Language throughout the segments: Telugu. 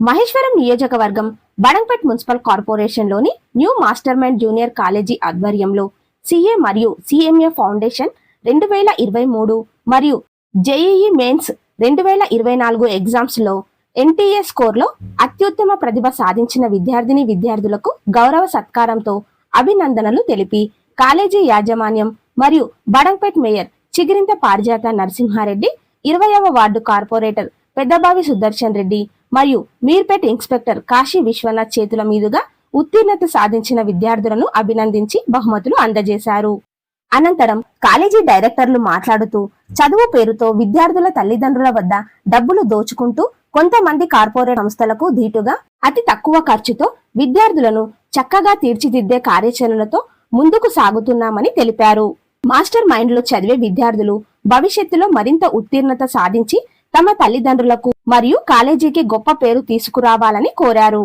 మహేశ్వరం నియోజకవర్గం బడంపేట్ మున్సిపల్ కార్పొరేషన్లోని new master mind junior college ఆధ్వర్యంలో సిఏ మరియు సిఎంఏ ఫౌండేషన్ రెండు వేల ఇరవై మూడు మరియు జేఈఈ మెయిన్స్ రెండు వేల ఇరవై నాలుగు ఎగ్జామ్స్లో ఎన్టీఏ స్కోర్లో అత్యుత్తమ ప్రతిభ సాధించిన విద్యార్థిని విద్యార్థులకు గౌరవ సత్కారంతో అభినందనలు తెలిపి కాలేజీ యాజమాన్యం మరియు బడంపేట్ మేయర్ చిగిరింత పారిజాత నరసింహారెడ్డి ఇరవయవ వార్డు కార్పొరేటర్ పెద్దబావి సుదర్శన్ రెడ్డి మరియు మీర్పేట్ ఇన్స్పెక్టర్ కాశీ విశ్వనాథ్ చేతుల మీదుగా ఉత్తీర్ణత సాధించిన విద్యార్థులను అభినందించి బహుమతులు అందజేశారు. అనంతరం కాలేజీ డైరెక్టర్లు మాట్లాడుతూ చదువు పేరుతో విద్యార్థుల తల్లిదండ్రుల వద్ద డబ్బులు దోచుకుంటూ కొంతమంది కార్పొరేట్ సంస్థలకు ధీటుగా అతి తక్కువ ఖర్చుతో విద్యార్థులను చక్కగా తీర్చిదిద్దే కార్యాచరణలతో ముందుకు సాగుతున్నామని తెలిపారు. మాస్టర్ మైండ్లో చదివే విద్యార్థులు భవిష్యత్తులో మరింత ఉత్తీర్ణత సాధించి తమ తల్లిదండ్రులకు మరియు కాలేజీకి గొప్ప పేరు తీసుకురావాలని కోరారు.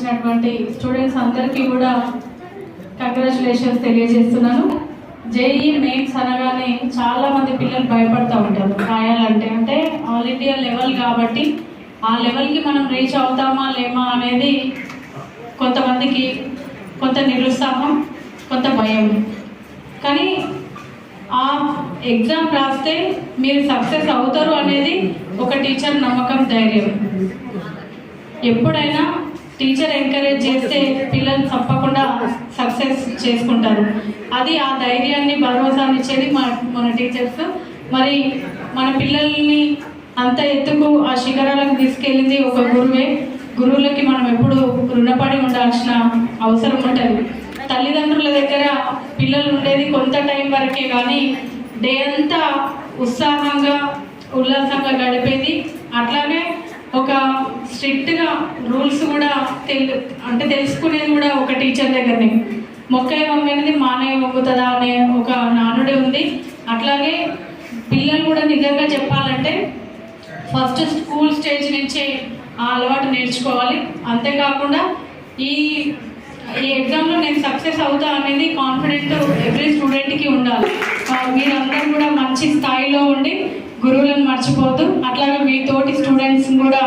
వచ్చినటువంటి స్టూడెంట్స్ అందరికీ కూడా కంగ్రాచులేషన్స్ తెలియజేస్తున్నాను. జేఈ మెయిన్స్ అనగానే చాలా మంది పిల్లలు భయపడుతూ ఉంటారు. రాయాలంటే అంటే ఆల్ ఇండియా లెవెల్ కాబట్టి ఆ లెవెల్కి మనం రీచ్ అవుతామా లేమా అనేది కొంతమందికి కొంత నిరుత్సాహం కొంత భయం. కానీ ఆ ఎగ్జామ్ రాస్తే మీరు సక్సెస్ అవుతారు అనేది ఒక టీచర్ నమ్మకం ధైర్యం. ఎప్పుడైనా టీచర్ ఎంకరేజ్ చేస్తే పిల్లలు తప్పకుండా సక్సెస్ చేసుకుంటారు. అది ఆ ధైర్యాన్ని భరోసాని ఇచ్చేది మన మన టీచర్స్ మరి మన పిల్లల్ని అంత ఎత్తుకు ఆ శిఖరాలకు తీసుకెళ్ళింది ఒక గురువే. గురువులకి మనం ఎప్పుడు రుణపడి ఉండాల్సిన అవసరం ఉంటుంది. తల్లిదండ్రుల దగ్గర పిల్లలు ఉండేది కొంత టైం వరకే కానీ డే అంతా ఉత్సాహంగా ఉల్లాసంగా గడిపేది. అట్లాగే ఒక స్ట్రిక్ట్గా రూల్స్ కూడా తెలు అంటే తెలుసుకునేది కూడా ఒక టీచర్ దగ్గరనే. మొక్క వంగనిది మానే వంగుతుందా అనే ఒక నానుడి ఉంది. అట్లాగే పిల్లలు కూడా నిజంగా చెప్పాలంటే ఫస్ట్ స్కూల్ స్టేజ్ నుంచే ఆ అలవాటు నేర్చుకోవాలి. అంతేకాకుండా ఈ ఈ ఎగ్జామ్లో నేను సక్సెస్ అవుతా అనేది కాన్ఫిడెంట్ ఎవ్రీ స్టూడెంట్కి ఉండాలి. మీరందరూ కూడా మంచి స్థాయిలో ఉండి గురువులను మర్చిపోతూ అట్లాగే మీ తోటి స్టూడెంట్స్ని కూడా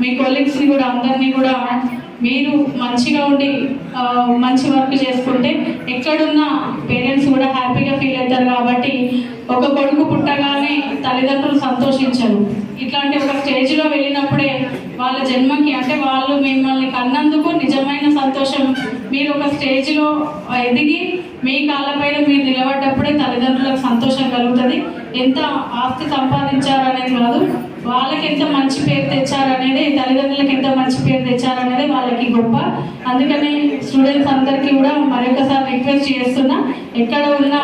మీ కొలీగ్స్ని కూడా అందరినీ కూడా మీరు మంచిగా ఉండి మంచి వర్క్ చేసుకుంటే ఎక్కడున్న పేరెంట్స్ కూడా హ్యాపీగా ఫీల్ అవుతారు కాబట్టి ఒక కొడుకు పుట్టగానే తల్లిదండ్రులు సంతోషించరు. ఇట్లాంటి ఒక స్టేజ్లో వెళ్ళినప్పుడే వాళ్ళ జన్మకి అంటే వాళ్ళు మిమ్మల్ని కన్నందుకు నిజమైన సంతోషం మీరు ఒక స్టేజ్లో ఎదిగి మీ కాళ్ళపైన మీరు నిలబడ్డప్పుడే తల్లిదండ్రులకు సంతోషం కలుగుతుంది. ఎంత ఆస్తి సంపాదించారనేది కాదు వాళ్ళకి ఎంత మంచి పేరు తెచ్చారనేది తల్లిదండ్రులకు ఎంత మంచి పేరు తెచ్చారనేది వాళ్ళకి గొప్ప. అందుకని స్టూడెంట్స్ అందరికీ కూడా మరొకసారి రిక్వెస్ట్ చేస్తున్నా ఎక్కడ ఉన్న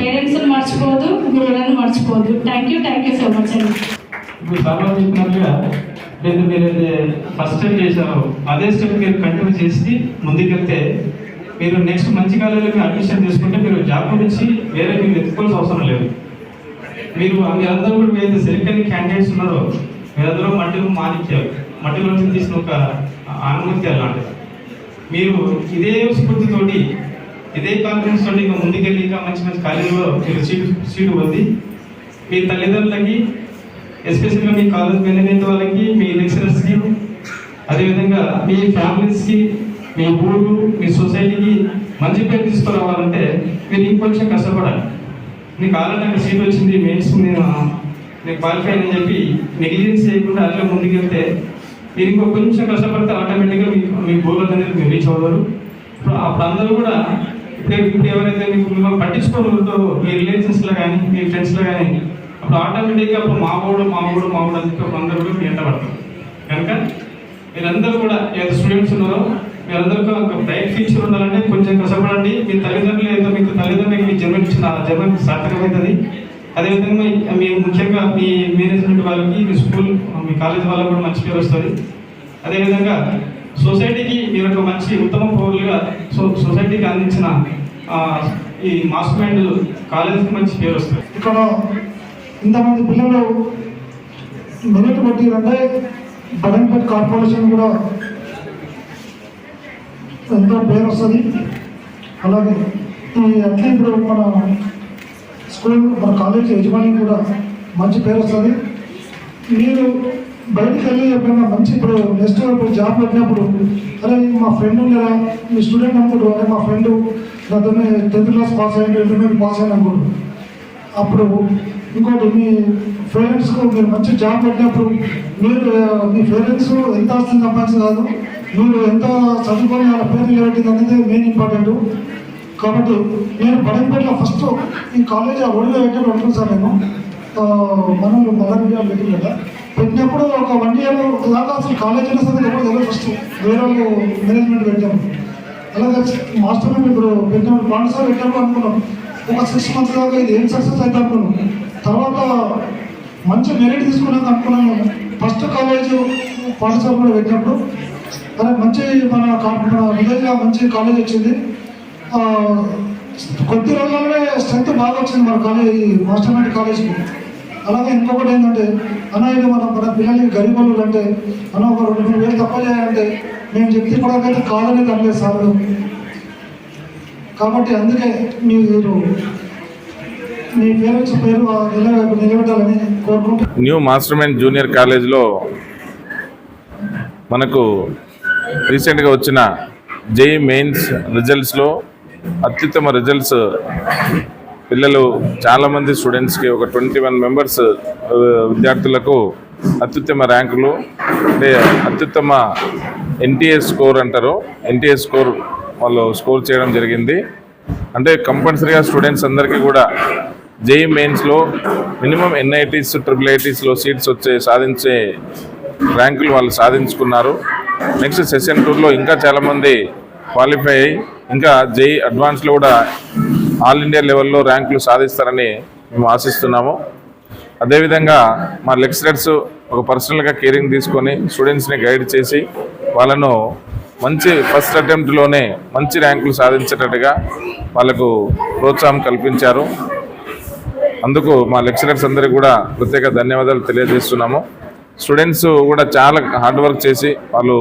పేరెంట్స్ని మర్చిపోదు గురువులను మర్చిపోదు thank you thank you so much అండి. ఇప్పుడు చెప్పినట్లుగా లేదు మీరైతే ఫస్ట్ స్టెప్ చేశారో అదే స్టెప్ మీరు కంటిన్యూ చేసి ముందుకెళ్తే మీరు నెక్స్ట్ మంచి కాలేజీలో మీరు అడ్మిషన్ తీసుకుంటే మీరు జాబ్ గురించి వేరే మీరు వెతుక్కోవాల్సిన అవసరం లేదు. మీరు మీరందరూ కూడా ఏదైతే సెలెక్ట్ అయిన క్యాండిడేట్స్ ఉన్నారో మీరందరూ మట్టిలో మాణిక్యాలు మట్టిలో నుంచి తీసిన ఒక అనుమతి అలాంటిది. మీరు ఇదే స్ఫూర్తితోటి ఇదే కాన్ఫిడెన్స్ తోటి ఇంకా ముందుకెళ్ళి ఇంకా మంచి మంచి కాలేజీలో మీరు సీటు సీటు పొంది మీ తల్లిదండ్రులకి ఎస్పెషల్గా మీ కాలేజ్ మేనేజ్మెంట్ వాళ్ళకి మీ లెక్చరర్స్కి అదేవిధంగా మీ ఫ్యామిలీస్కి మీ ఊరు మీ సొసైటీకి మంచి పేరు తీసుకురావాలంటే మీరు ఇంకొంచెం కష్టపడాలి. నీకు ఆల్రెడీ నాకు సీట్ వచ్చింది మెయిన్స్ నేను నేను క్వాలిఫై అని చెప్పి నెగ్లిజెన్స్ చేయకుండా అట్లా ముందుకెళ్తే మీరు ఇంకో కొంచెం కష్టపడితే ఆటోమేటిక్గా మీ మీ గోల్ అనేది మీరు రీచ్ అవ్వరు ఇప్పుడు అప్పుడు అందరూ కూడా ఇప్పుడు ఇప్పుడు ఎవరైతే మీకు మిమ్మల్ని పట్టించుకోగలుగుతారో మీ రిలేషన్స్లో కానీ మీ ఫ్రెండ్స్లో కానీ అప్పుడు ఆటోమేటిక్గా అప్పుడు మా ఊడు మా ఊడు మా ఊడు అని చెప్పి అందరూ కూడా మీ వెంట పడతారు. కనుక మీరందరూ కూడా ఏదో స్టూడెంట్స్ ఉన్నారో మీరందరికీ ఒక బ్రైట్ ఫ్యూచర్ ఉండాలంటే కొంచెం కష్టపడండి. మీ తల్లిదండ్రులు ఏదో మీకు తల్లిదండ్రులకు మీ జన్మనిచ్చిన ఆ జన్మ సార్థకమవుతుంది. అదేవిధంగా మీ- ముఖ్యంగా మీ మేనేజ్మెంట్ వాళ్ళకి మీ స్కూల్ మీ కాలేజ్ వాళ్ళకి కూడా మంచి పేరు వస్తుంది. అదేవిధంగా సొసైటీకి మీరు ఒక మంచి ఉత్తమ పౌరులుగా సో సొసైటీకి అందించిన ఈ మాస్ మైండ్ కాలేజీకి మంచి పేరు వస్తుంది. ఇక్కడ ఇంతమంది పిల్లలు మెరిట్ బట్టి అంటే బడంపేట్ కార్పొరేషన్ కూడా ఎంతో పేరు వస్తుంది. అలాగే ఈ అట్లా ఇప్పుడు మన స్కూల్ మన కాలేజ్ యజమాని కూడా మంచి పేరు వస్తుంది. మీరు బయటికి వెళ్ళి ఎప్పుడైనా మంచి ఇప్పుడు నెక్స్ట్ ఇప్పుడు జాబ్ పెట్టినప్పుడు అరే మా ఫ్రెండ్ ఉండరా మీ స్టూడెంట్ అనుకోడు అరే మా ఫ్రెండ్ నాతో టెన్త్ క్లాస్ పాస్ అయ్యింది ఇంటర్మీడియట్ పాస్ అయ్యింది అనుకోడు అప్పుడు ఇంకోటి మీ పేరెంట్స్కు మీరు మంచి జాబ్ పెట్టినప్పుడు మీరు మీ పేరెంట్స్ ఎంత ఆస్తి సంపాదించదు నువ్వు ఎంత చదువుకొని వాళ్ళ పేరు నిలబెట్టింది అనేది మెయిన్ ఇంపార్టెంట్ కాబట్టి నేను పడంపేటలో ఫస్ట్ ఈ కాలేజ్ ఆ ఒడిలో పెట్టే ఉంటుంది సార్ నేను. మనం మదర్ ఇండియా పెట్టింది కదా. పెట్టినప్పుడు ఒక వన్ ఇయర్ దాకా అసలు కాలేజ్ అయినా సరే ఎప్పుడు తెలియదు ఫస్ట్ వేరే వాళ్ళు మేనేజ్మెంట్ పెట్టాము అలాగే మాస్టర్ మేము ఇప్పుడు పెట్టినప్పుడు పాఠశాల పెట్టినప్పుడు అనుకున్నాం. ఒక సిక్స్ మంత్స్ దాకా ఇది ఏం సక్సెస్ అయితే అనుకున్నాం. తర్వాత మంచి మెరిట్ తీసుకున్నాక అనుకున్నాను ఫస్ట్ కాలేజ్ పాఠశాల కూడా పెట్టినప్పుడు అదే మంచి మన కా- మంచి కాలేజ్ వచ్చింది. కొద్ది రోజుల్లోనే స్ట్రెంత్ బాగా వచ్చింది మన కాలేజ్ మాస్టర్ మైండ్ కాలేజ్కి అలాగే ఇంకొకటి ఏంటంటే అన్న మన మన పిల్లలకి గరీబులు అంటే అన్న ఒక రెండు మూడు వేలు తక్కువ చేయాలంటే మేము చెప్తే ఇప్పటికైతే కాదనేది అనలేదు సార్. కాబట్టి అందుకే మీరు మీ పేరెంట్స్ పేరు నిలబెట్టాలని కోరుకుంటున్నాను. న్యూ మాస్టర్ మైండ్ జూనియర్ కాలేజ్లో మనకు రీసెంట్గా వచ్చిన జేఈ మెయిన్స్ రిజల్ట్స్లో అత్యుత్తమ రిజల్ట్స్ పిల్లలు చాలామంది స్టూడెంట్స్కి ఒక ట్వంటీ వన్ మెంబర్స్ విద్యార్థులకు అత్యుత్తమ ర్యాంకులు అంటే అత్యుత్తమ ఎన్టీఏ స్కోర్ అంటారు. ఎన్టీఏ స్కోర్ వాళ్ళు స్కోర్ చేయడం జరిగింది. అంటే కంపల్సరీగా స్టూడెంట్స్ అందరికీ కూడా జేఈ మెయిన్స్లో మినిమం ఎన్ఐటీస్ ట్రిపుల్ ఐటీస్లో సీట్స్ వచ్చే సాధించే ర్యాంకులు వాళ్ళు సాధించుకున్నారు. నెక్స్ట్ సెషన్ టూర్లో ఇంకా చాలామంది క్వాలిఫై అయ్యి ఇంకా జేఈ అడ్వాన్స్లో కూడా ఆల్ ఇండియా లెవెల్లో ర్యాంకులు సాధిస్తారని మేము ఆశిస్తున్నాము. అదేవిధంగా మా లెక్చరర్స్ ఒక పర్సనల్గా కేరింగ్ తీసుకొని స్టూడెంట్స్ని గైడ్ చేసి వాళ్ళను మంచి ఫస్ట్ అటెంప్ట్లోనే మంచి ర్యాంకులు సాధించేటట్టుగా వాళ్ళకు ప్రోత్సాహం కల్పించారు. అందుకు మా లెక్చరర్స్ అందరికీ కూడా ప్రత్యేక ధన్యవాదాలు తెలియజేస్తున్నాము. స్టూడెంట్స్ కూడా చాలా హార్డ్ వర్క్ చేసి వాళ్ళు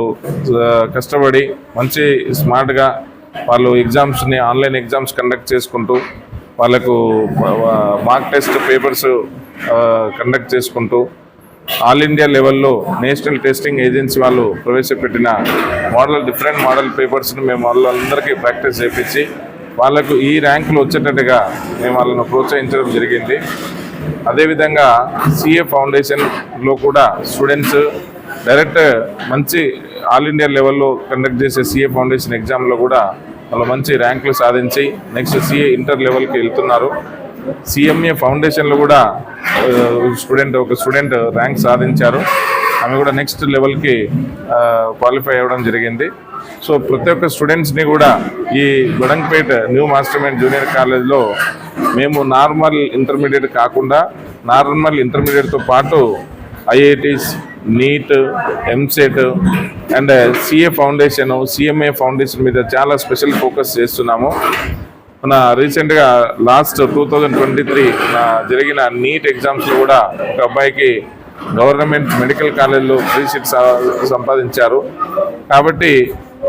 కష్టపడి మంచి స్మార్ట్గా వాళ్ళు ఎగ్జామ్స్ని ఆన్లైన్ ఎగ్జామ్స్ కండక్ట్ చేసుకుంటూ వాళ్ళకు మార్క్ టెస్ట్ పేపర్స్ కండక్ట్ చేసుకుంటూ ఆల్ ఇండియా లెవెల్లో నేషనల్ టెస్టింగ్ ఏజెన్సీ వాళ్ళు ప్రవేశపెట్టిన మోడల్ డిఫరెంట్ మోడల్ పేపర్స్ని మేము వాళ్ళందరికీ ప్రాక్టీస్ చేయించి వాళ్ళకు ఈ ర్యాంకులు వచ్చేటట్టుగా మేము వాళ్ళను ప్రోత్సహించడం జరిగింది. అదేవిధంగా సిఏ ఫౌండేషన్లో కూడా స్టూడెంట్స్ డైరెక్ట్ మంచి ఆల్ ఇండియా లెవెల్లో కండక్ట్ చేసే సిఏ ఫౌండేషన్ ఎగ్జామ్లో కూడా వాళ్ళు మంచి ర్యాంకులు సాధించి నెక్స్ట్ సిఏ ఇంటర్ లెవెల్కి వెళ్తున్నారు. సిఎంఏ ఫౌండేషన్లో కూడా స్టూడెంట్ ఒక స్టూడెంట్ ర్యాంక్ సాధించారు. ఆమె కూడా నెక్స్ట్ లెవెల్కి క్వాలిఫై అవ్వడం జరిగింది. సో ప్రతి ఒక్క స్టూడెంట్స్ని కూడా ఈ Godangapet new master mind junior కాలేజ్లో మేము నార్మల్ ఇంటర్మీడియట్ కాకుండా నార్మల్ ఇంటర్మీడియట్తో పాటు IITs NEET EAMCET and CA foundation CMA foundation మీద చాలా స్పెషల్ ఫోకస్ చేస్తున్నాము. మన రీసెంట్గా last two thousand twenty three జరిగిన నీట్ ఎగ్జామ్స్లో కూడా ఒక అబ్బాయికి గవర్నమెంట్ మెడికల్ కాలేజ్లో ఫ్రీ సీట్ సంపాదించారు. కాబట్టి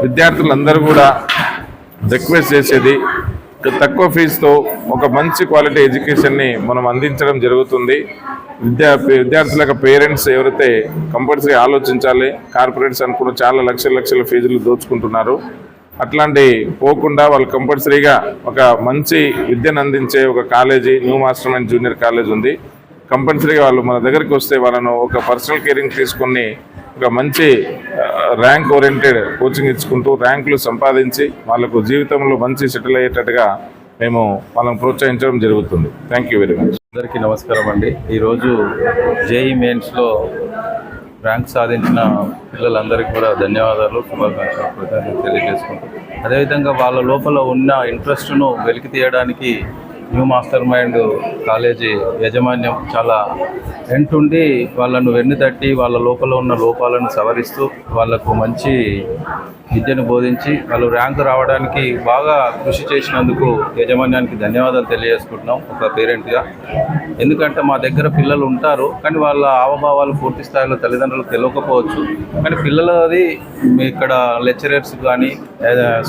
విద్యార్థులందరూ కూడా రిక్వెస్ట్ చేసేది తక్కువ ఫీజుతో ఒక మంచి క్వాలిటీ ఎడ్యుకేషన్ని మనం అందించడం జరుగుతుంది. విద్యా విద్యార్థుల యొక్క పేరెంట్స్ ఎవరైతే కంపల్సరీ ఆలోచించాలి కార్పొరేట్స్ అనుకున్న చాలా లక్షల లక్షల ఫీజులు దోచుకుంటున్నారు. అట్లాంటి పోకుండా వాళ్ళు కంపల్సరీగా ఒక మంచి విద్యను అందించే ఒక college new master mind junior college ఉంది. కంపల్సరీగా వాళ్ళు మన దగ్గరికి వస్తే వాళ్ళను ఒక పర్సనల్ కేరింగ్ తీసుకొని ఒక మంచి ర్యాంక్ ఓరియంటెడ్ కోచింగ్ ఇచ్చుకుంటూ ర్యాంకులు సంపాదించి వాళ్ళకు జీవితంలో మంచి సెటిల్ అయ్యేటట్టుగా మేము వాళ్ళని ప్రోత్సహించడం జరుగుతుంది. థ్యాంక్ యూ వెరీ మచ్ అందరికీ నమస్కారం అండి. ఈరోజు జేఈ మెయిన్స్లో ర్యాంక్ సాధించిన పిల్లలందరికీ కూడా ధన్యవాదాలు శుభాకాంక్షలు కృతజ్ఞతలు అదేవిధంగా వాళ్ళ లోపల ఉన్న ఇంట్రెస్ట్ను వెలికి తీయడానికి న్యూ మాస్టర్ మైండ్ కాలేజీ యాజమాన్యం చాలా వెంటుండి వాళ్ళను వెన్ను తట్టి వాళ్ళ లోపల ఉన్న లోపాలను సవరిస్తూ వాళ్ళకు మంచి విద్యను బోధించి వాళ్ళు ర్యాంక్ రావడానికి బాగా కృషి చేసినందుకు యాజమాన్యానికి ధన్యవాదాలు తెలియజేసుకుంటున్నాం ఒక పేరెంట్గా. ఎందుకంటే మా దగ్గర పిల్లలు ఉంటారు కానీ వాళ్ళ హావభావాలు పూర్తి స్థాయిలో తల్లిదండ్రులకు తెలియకపోవచ్చు. కానీ పిల్లలది ఇక్కడ లెక్చరర్స్ కానీ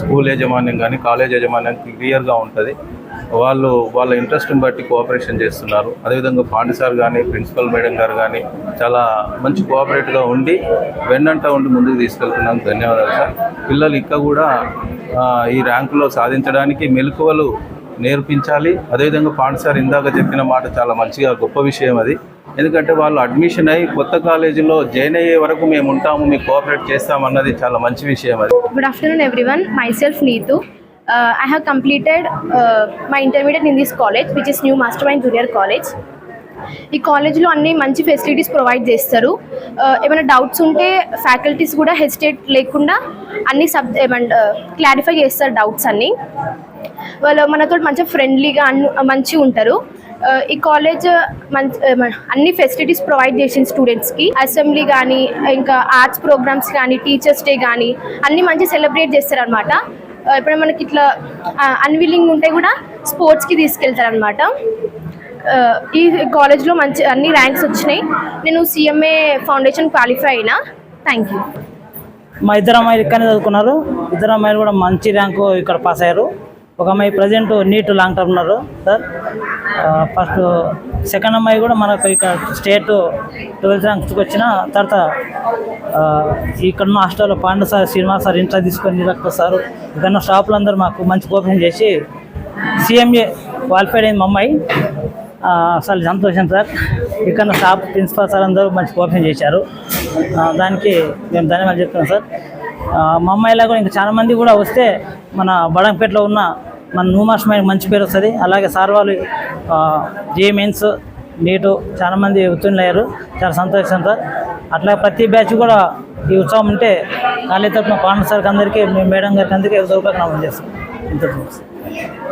స్కూల్ యాజమాన్యం కానీ కాలేజ్ యాజమాన్యం క్లియర్గా ఉంటుంది. వాళ్ళు వాళ్ళ ఇంట్రెస్ట్ని బట్టి కోఆపరేషన్ చేస్తున్నారు. అదేవిధంగా పాండి సార్ కానీ ప్రిన్సిపల్ మేడం గారు కానీ చాలా మంచి కోఆపరేట్గా ఉండి వెన్నంట ఉండి ముందుకు తీసుకెళ్తున్నాను ధన్యవాదాలు సార్. పిల్లలు ఇంకా కూడా ఈ ర్యాంకులో సాధించడానికి మెలకువలు నేర్పించాలి. అదేవిధంగా పాండి సార్ ఇందాక చెప్పిన మాట చాలా మంచిగా గొప్ప విషయం అది. ఎందుకంటే వాళ్ళు అడ్మిషన్ అయ్యి కొత్త కాలేజీలో జాయిన్ అయ్యే వరకు మేము ఉంటాము మీకు కోఆపరేట్ చేస్తామన్నది చాలా మంచి విషయం అది. Good afternoon everyone Myself Neetu. Uh, I have completed uh, my intermediate in this college, which is New Mastermind Junior College. ఈ కాలేజ్లో అన్ని మంచి ఫెసిలిటీస్ ప్రొవైడ్ చేస్తారు. Uh, ఏమైనా డౌట్స్ ఉంటే ఫ్యాకల్టీస్ కూడా హెసిటేట్ లేకుండా అన్ని సబ్ ఏమంట uh, క్లారిఫై చేస్తారు డౌట్స్ అన్ని. వాళ్ళు మనతో మంచిగా ఫ్రెండ్లీగా అన్ని మంచిగా ఉంటారు. ఈ కాలేజ్ మంచి అన్ని ఫెసిలిటీస్ ప్రొవైడ్ చేసింది స్టూడెంట్స్కి అసెంబ్లీ కానీ ఇంకా ఆర్ట్స్ ప్రోగ్రామ్స్ కానీ టీచర్స్ డే కానీ అన్ని మంచి సెలబ్రేట్ చేస్తారనమాట ఎప్పుడైనా మనకి ఇట్లా అన్విల్లింగ్ ఉంటే కూడా స్పోర్ట్స్కి తీసుకెళ్తారనమాట ఈ కాలేజ్లో మంచి అన్ని ర్యాంక్స్ వచ్చినాయి. నేను సిఎంఏ ఫౌండేషన్ క్వాలిఫై అయినా. థ్యాంక్ యూ మా ఇద్దరు అమ్మాయిలు ఇక్కడనే చదువుకున్నారు. ఇద్దరు అమ్మాయిలు కూడా మంచి ర్యాంకు ఇక్కడ పాస్ అయ్యారు. ఒక అమ్మాయి ప్రజెంట్ నీట్ లాంగ్ టర్మ్ ఉన్నారు సార్ ఫస్ట్ సెకండ్ అమ్మాయి కూడా మనకు ఇక్కడ స్టేట్ ట్వెల్త్ ర్యాంక్స్కి వచ్చిన తర్వాత ఇక్కడున్న ఇక్కడ హాస్టల్లో పాండు సార్ శ్రీనివాస్ సార్ ఇంట్లో తీసుకొని నిలక్క సార్ ఇక్కడ స్టాఫ్లు అందరూ మాకు మంచి కోపం చేసి సిఎంఏ క్వాలిఫైడ్ అయింది మా అమ్మాయి. అసలు సంతోషం సార్. ఇక్కడ స్టాఫ్ ప్రిన్సిపాల్ సార్ అందరూ మంచి కోఆపరేషన్ చేశారు. దానికి మేము ధన్యవాదాలు చెప్తున్నాం సార్. మా అమ్మాయిలా కూడా ఇంకా చాలామంది కూడా వస్తే మన బడంపేటలో ఉన్న మన నూమాస్ మైండ్ మంచి పేరు వస్తుంది. అలాగే సార్ వాళ్ళు జే మెయిన్స్ నీటు చాలామంది ఉత్తీర్ణులయ్యారు చాలా సంతోషం సార్ అట్లా ప్రతి బ్యాచ్ కూడా ఈ ఉత్సవం ఉంటే కాలేజ్ తరఫున పాండ సార్కి అందరికీ మేడం గారికి అందరికీ దౌర్భాగ్యం చేస్తాం. ఇంత